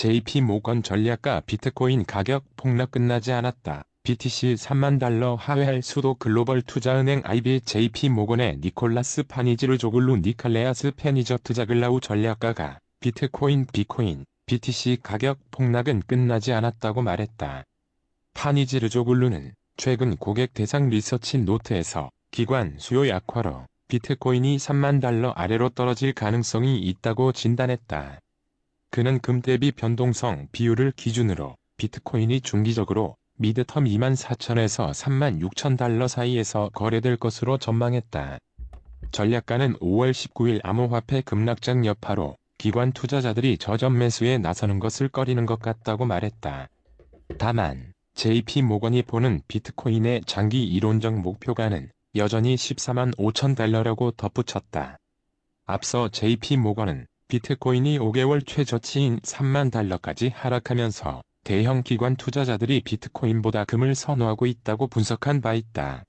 JP 모건 전략가 비트코인 가격 폭락 끝나지 않았다. BTC 3만 달러 하회할 수도 글로벌 투자은행 IB JP 모건의 니콜라스 파니지르 조글루 니칼레아스 페니저 트 자글라우 전략가가 비트코인 비코인 BTC 가격 폭락은 끝나지 않았다고 말했다. 파니지르 조글루는 최근 고객 대상 리서치 노트에서 기관 수요 약화로 비트코인이 3만 달러 아래로 떨어질 가능성이 있다고 진단했다. 그는 금 대비 변동성 비율을 기준으로 비트코인이 중기적으로 미드텀 2만 4천에서 3만 6천 달러 사이에서 거래될 것으로 전망했다. 전략가는 5월 19일 암호화폐 급락장 여파로 기관 투자자들이 저점 매수에 나서는 것을 꺼리는 것 같다고 말했다. 다만 JP 모건이 보는 비트코인의 장기 이론적 목표가는 여전히 14만 5천 달러라고 덧붙였다. 앞서 JP 모건은 비트코인이 5개월 최저치인 3만 달러까지 하락하면서 대형 기관 투자자들이 비트코인보다 금을 선호하고 있다고 분석한 바 있다.